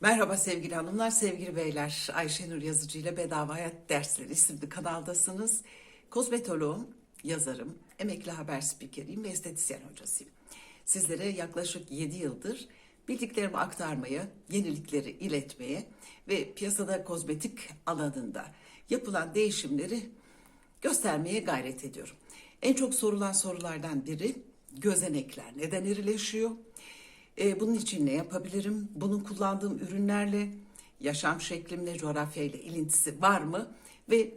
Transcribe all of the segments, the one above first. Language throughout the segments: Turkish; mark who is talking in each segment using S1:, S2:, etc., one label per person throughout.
S1: Merhaba sevgili hanımlar, sevgili beyler. Ayşenur Yazıcı ile Bedava Hayat Dersleri isimli kanaldasınız. Kozmetoloğum, yazarım, emekli haber spikeriyim ve estetisyen hocasıyım. Sizlere yaklaşık 7 yıldır bildiklerimi aktarmaya, yenilikleri iletmeye ve piyasada kozmetik alanında yapılan değişimleri göstermeye gayret ediyorum. En çok sorulan sorulardan biri gözenekler neden irileşiyor? E, bunun için ne yapabilirim? Bunun kullandığım ürünlerle, yaşam şeklimle, coğrafyayla ilintisi var mı? Ve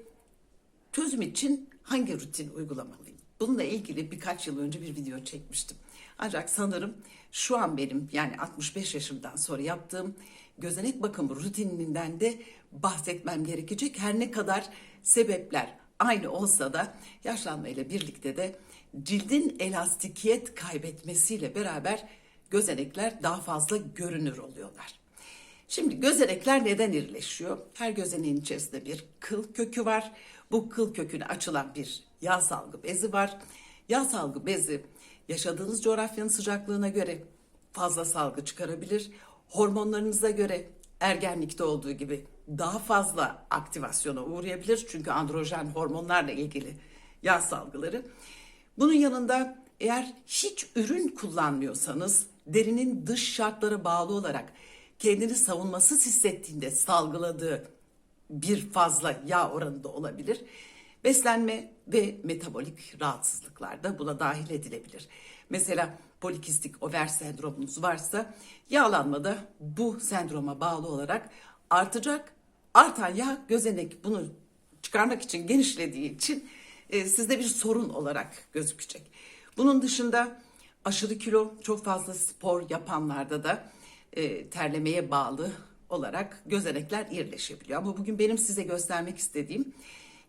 S1: çözüm için hangi rutin uygulamalıyım? Bununla ilgili birkaç yıl önce bir video çekmiştim. Ancak sanırım şu an benim yani 65 yaşımdan sonra yaptığım gözenek bakımı rutininden de bahsetmem gerekecek. Her ne kadar sebepler aynı olsa da yaşlanmayla birlikte de cildin elastikiyet kaybetmesiyle beraber gözenekler daha fazla görünür oluyorlar. Şimdi gözenekler neden irileşiyor? Her gözeneğin içerisinde bir kıl kökü var. Bu kıl köküne açılan bir yağ salgı bezi var. Yağ salgı bezi yaşadığınız coğrafyanın sıcaklığına göre fazla salgı çıkarabilir. Hormonlarınıza göre ergenlikte olduğu gibi daha fazla aktivasyona uğrayabilir. Çünkü androjen hormonlarla ilgili yağ salgıları. Bunun yanında eğer hiç ürün kullanmıyorsanız derinin dış şartlara bağlı olarak kendini savunmasız hissettiğinde salgıladığı bir fazla yağ oranı da olabilir. Beslenme ve metabolik rahatsızlıklar da buna dahil edilebilir. Mesela polikistik over sendromunuz varsa yağlanma da bu sendroma bağlı olarak artacak. Artan yağ gözenek bunu çıkarmak için genişlediği için e, sizde bir sorun olarak gözükecek. Bunun dışında aşırı kilo çok fazla spor yapanlarda da e, terlemeye bağlı olarak gözenekler irileşebiliyor. Ama bugün benim size göstermek istediğim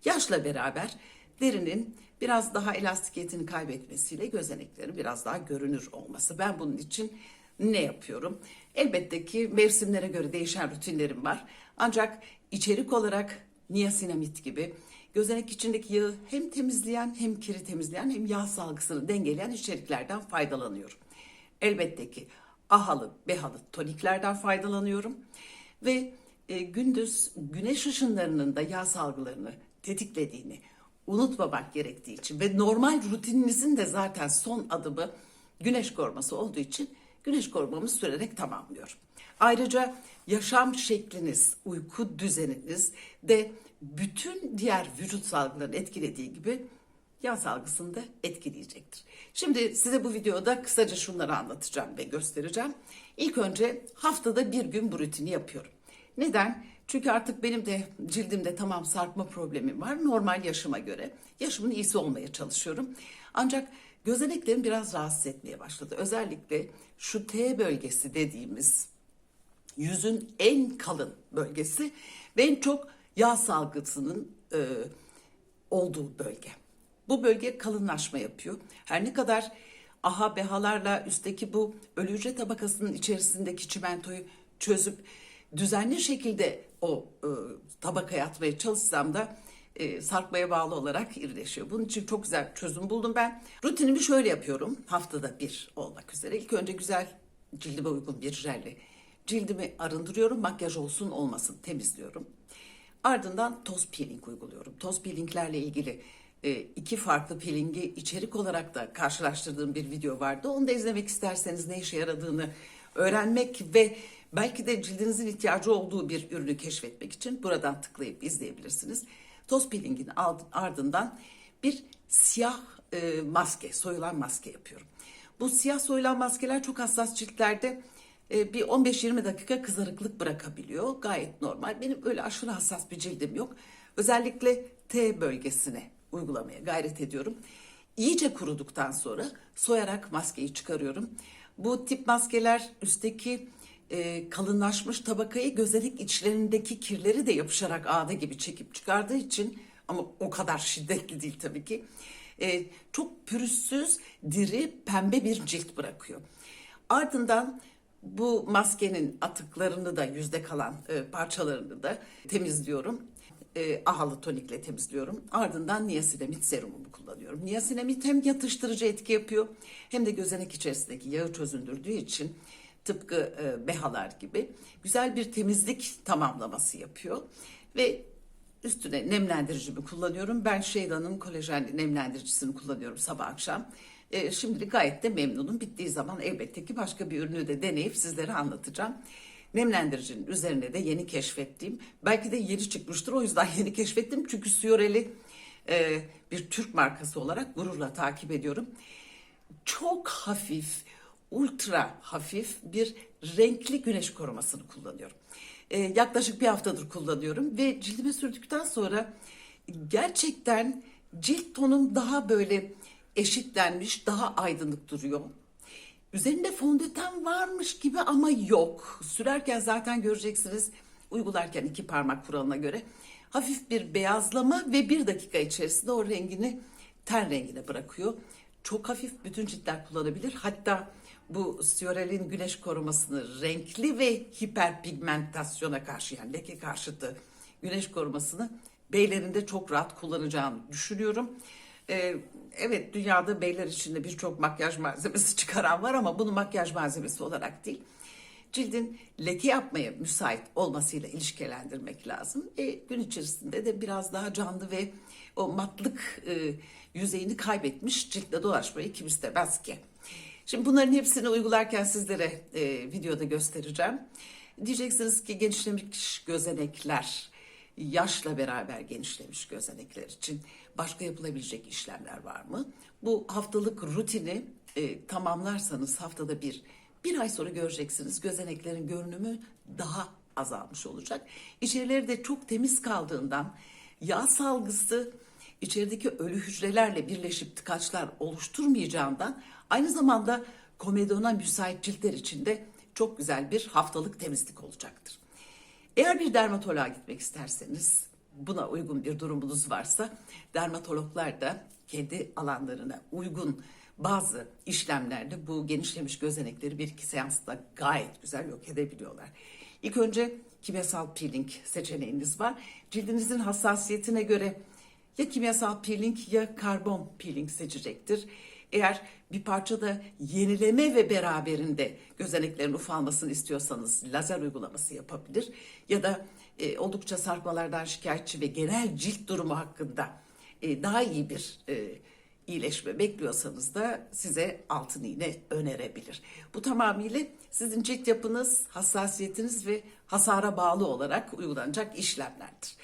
S1: yaşla beraber derinin biraz daha elastikiyetini kaybetmesiyle gözeneklerin biraz daha görünür olması. Ben bunun için ne yapıyorum? Elbette ki mevsimlere göre değişen rutinlerim var. Ancak içerik olarak niasinamid gibi gözenek içindeki yağı hem temizleyen hem kiri temizleyen hem yağ salgısını dengeleyen içeriklerden faydalanıyorum. Elbette ki ahalı, behalı toniklerden faydalanıyorum ve e, gündüz güneş ışınlarının da yağ salgılarını tetiklediğini unutmamak gerektiği için ve normal rutininizin de zaten son adımı güneş koruması olduğu için güneş korumamı sürerek tamamlıyorum. Ayrıca yaşam şekliniz, uyku düzeniniz de bütün diğer vücut salgılarını etkilediği gibi yağ salgısını da etkileyecektir. Şimdi size bu videoda kısaca şunları anlatacağım ve göstereceğim. İlk önce haftada bir gün bu rutini yapıyorum. Neden? Çünkü artık benim de cildimde tamam sarkma problemim var. Normal yaşıma göre. Yaşımın iyisi olmaya çalışıyorum. Ancak gözeneklerim biraz rahatsız etmeye başladı. Özellikle şu T bölgesi dediğimiz yüzün en kalın bölgesi ve en çok yağ salgısının e, olduğu bölge. Bu bölge kalınlaşma yapıyor. Her ne kadar aha behalarla üstteki bu ölü hücre tabakasının içerisindeki çimentoyu çözüp düzenli şekilde o e, tabakaya atmaya çalışsam da e, sarkmaya bağlı olarak irileşiyor. Bunun için çok güzel çözüm buldum ben. Rutinimi şöyle yapıyorum. Haftada bir olmak üzere. İlk önce güzel cildime uygun bir jelle cildimi arındırıyorum. Makyaj olsun olmasın temizliyorum. Ardından toz peeling uyguluyorum. Toz peelinglerle ilgili e, iki farklı peelingi içerik olarak da karşılaştırdığım bir video vardı. Onu da izlemek isterseniz ne işe yaradığını öğrenmek ve belki de cildinizin ihtiyacı olduğu bir ürünü keşfetmek için buradan tıklayıp izleyebilirsiniz. Toz peelingin ardından bir siyah e, maske, soyulan maske yapıyorum. Bu siyah soyulan maskeler çok hassas ciltlerde bir 15-20 dakika kızarıklık bırakabiliyor. Gayet normal. Benim öyle aşırı hassas bir cildim yok. Özellikle T bölgesine uygulamaya gayret ediyorum. İyice kuruduktan sonra soyarak maskeyi çıkarıyorum. Bu tip maskeler üstteki e, kalınlaşmış tabakayı gözenek içlerindeki kirleri de yapışarak ağda gibi çekip çıkardığı için ama o kadar şiddetli değil tabii ki. E, çok pürüzsüz, diri, pembe bir cilt bırakıyor. Ardından bu maskenin atıklarını da yüzde kalan e, parçalarını da temizliyorum. e, ahalı tonikle temizliyorum. Ardından niasinamid serumumu kullanıyorum. Niasinamid hem yatıştırıcı etki yapıyor hem de gözenek içerisindeki yağı çözündürdüğü için tıpkı e, behalar gibi güzel bir temizlik tamamlaması yapıyor. Ve üstüne nemlendiricimi kullanıyorum. Ben Şeyda'nın kolajen nemlendiricisini kullanıyorum sabah akşam. E, şimdilik gayet de memnunum. Bittiği zaman elbette ki başka bir ürünü de deneyip sizlere anlatacağım. Nemlendiricinin üzerine de yeni keşfettiğim, belki de yeni çıkmıştır o yüzden yeni keşfettim. Çünkü Siorel'i e, bir Türk markası olarak gururla takip ediyorum. Çok hafif, ultra hafif bir renkli güneş korumasını kullanıyorum. E, yaklaşık bir haftadır kullanıyorum ve cildime sürdükten sonra gerçekten cilt tonum daha böyle eşitlenmiş, daha aydınlık duruyor. Üzerinde fondöten varmış gibi ama yok. Sürerken zaten göreceksiniz uygularken iki parmak kuralına göre hafif bir beyazlama ve bir dakika içerisinde o rengini ten rengine bırakıyor. Çok hafif bütün ciltler kullanabilir. Hatta bu Siorel'in güneş korumasını renkli ve hiperpigmentasyona karşı yani leke karşıtı güneş korumasını beylerinde çok rahat kullanacağını düşünüyorum. Ee, evet dünyada beyler içinde birçok makyaj malzemesi çıkaran var ama bunu makyaj malzemesi olarak değil. Cildin leke yapmaya müsait olmasıyla ilişkilendirmek lazım. E, gün içerisinde de biraz daha canlı ve o matlık e, yüzeyini kaybetmiş ciltle dolaşmayı kim istemez ki. Şimdi bunların hepsini uygularken sizlere e, videoda göstereceğim. Diyeceksiniz ki genişlemiş gözenekler, yaşla beraber genişlemiş gözenekler için başka yapılabilecek işlemler var mı? Bu haftalık rutini e, tamamlarsanız haftada bir, bir ay sonra göreceksiniz gözeneklerin görünümü daha azalmış olacak. İçerileri de çok temiz kaldığından yağ salgısı içerideki ölü hücrelerle birleşip tıkaçlar oluşturmayacağından aynı zamanda komedona müsait ciltler için de çok güzel bir haftalık temizlik olacaktır. Eğer bir dermatoloğa gitmek isterseniz, buna uygun bir durumunuz varsa, dermatologlar da kendi alanlarına uygun bazı işlemlerde bu genişlemiş gözenekleri bir iki seansta gayet güzel yok edebiliyorlar. İlk önce kimyasal peeling seçeneğiniz var. Cildinizin hassasiyetine göre ya kimyasal peeling ya karbon peeling seçecektir. Eğer bir parçada yenileme ve beraberinde gözeneklerin ufalmasını istiyorsanız lazer uygulaması yapabilir. Ya da e, oldukça sarkmalardan şikayetçi ve genel cilt durumu hakkında e, daha iyi bir e, iyileşme bekliyorsanız da size altın iğne önerebilir. Bu tamamıyla sizin cilt yapınız, hassasiyetiniz ve hasara bağlı olarak uygulanacak işlemlerdir.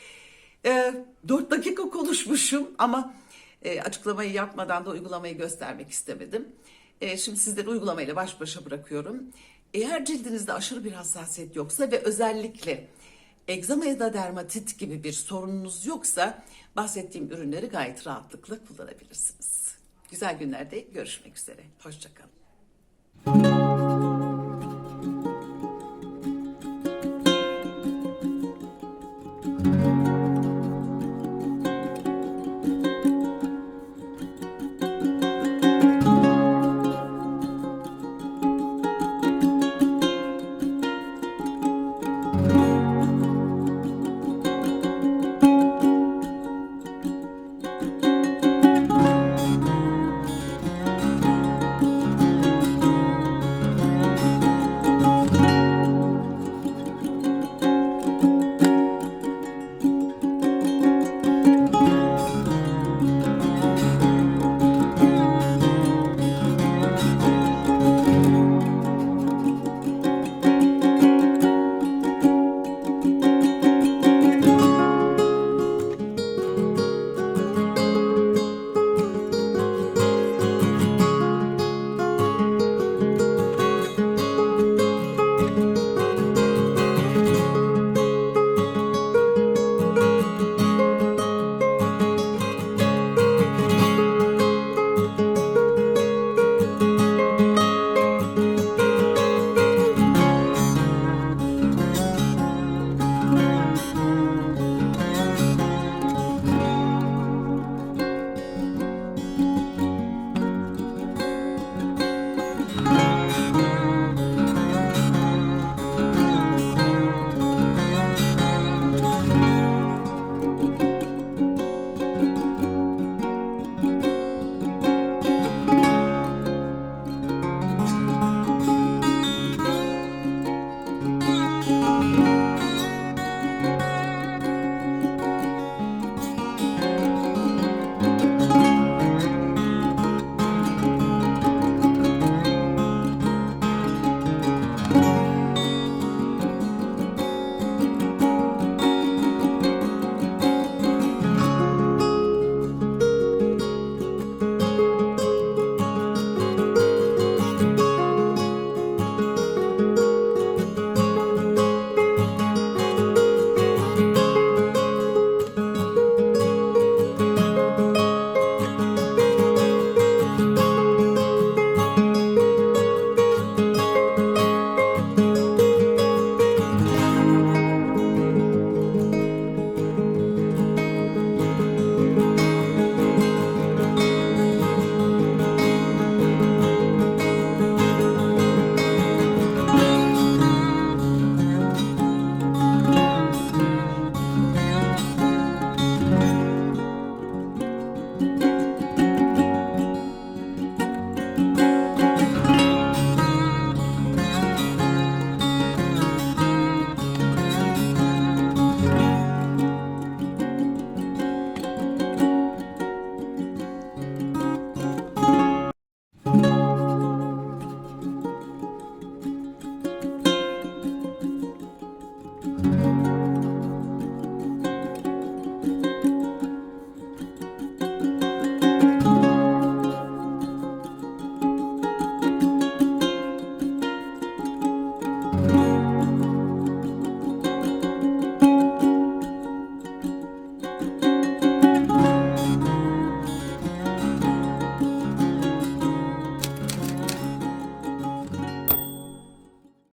S1: E, 4 dakika konuşmuşum ama e, açıklamayı yapmadan da uygulamayı göstermek istemedim. E, şimdi sizleri uygulamayla baş başa bırakıyorum. Eğer cildinizde aşırı bir hassasiyet yoksa ve özellikle egzama ya da dermatit gibi bir sorununuz yoksa bahsettiğim ürünleri gayet rahatlıkla kullanabilirsiniz. Güzel günlerde görüşmek üzere. Hoşçakalın.